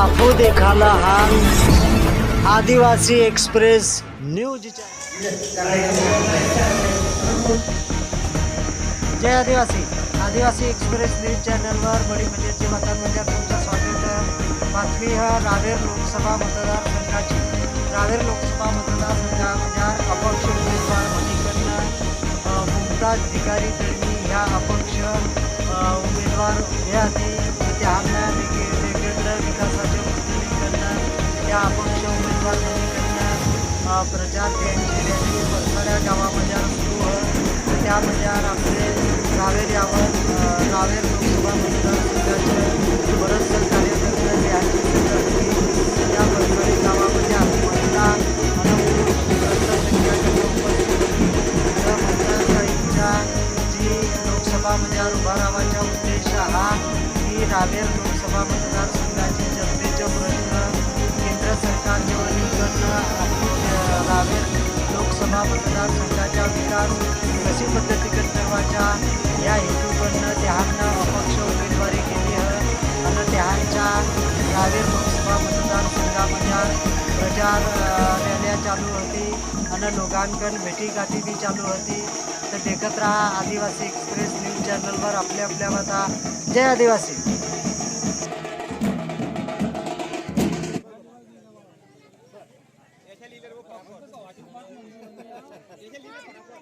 देखाला हा आदिवासी एक्सप्रेस न्यूज जय आदिवासी। आदिवासी एक्सप्रेस न्यूज चॅनलवर बडी मजेची बातम्यांमध्ये तुमचं स्वागत आहे. बातमी हा रावेर लोकसभा मतदारसंघाची रावेर लोकसभा मतदारसंघामध्ये अपक्ष उमेदवार मणिकर्ण मुमताज भिकारी त्यांनी ह्या अपक्ष उमेदवार उभे आहे त्यांना त्या अपक्ष उमेदवार मणिकर्ण प्रचार त्यांची रॅली पलसाड्या गावामध्ये सुरू आहे हो, त्यामध्ये आपले रावेर यावर रावेर लोकसभा मतदारसंघाचे बरंचसं कार्यकर्ते जे आहेत त्या पलसाडी गावामध्ये आम्ही महिला आणि पुरुष संख्या उपस्थित उभा राहायचा उद्देश हा की रावेर लोकसभा मतदार मतदारसंघाचा विकास कशी पद्धतीगत करवायचा या हेतूकडनं त्यांना अपक्ष उमेदवारी केली आहे. आणि त्यांच्या रावेर लोकसभा मतदारसंघामध्ये प्रचार रॅल्या चालू होती आणि लोकांकडून भेटीगाठी बी चालू होती. तर देखत राहा आदिवासी एक्सप्रेस न्यूज चॅनलवर आपल्या आपल्या वाचा जय आदिवासी. Thank you. Đúng rồi.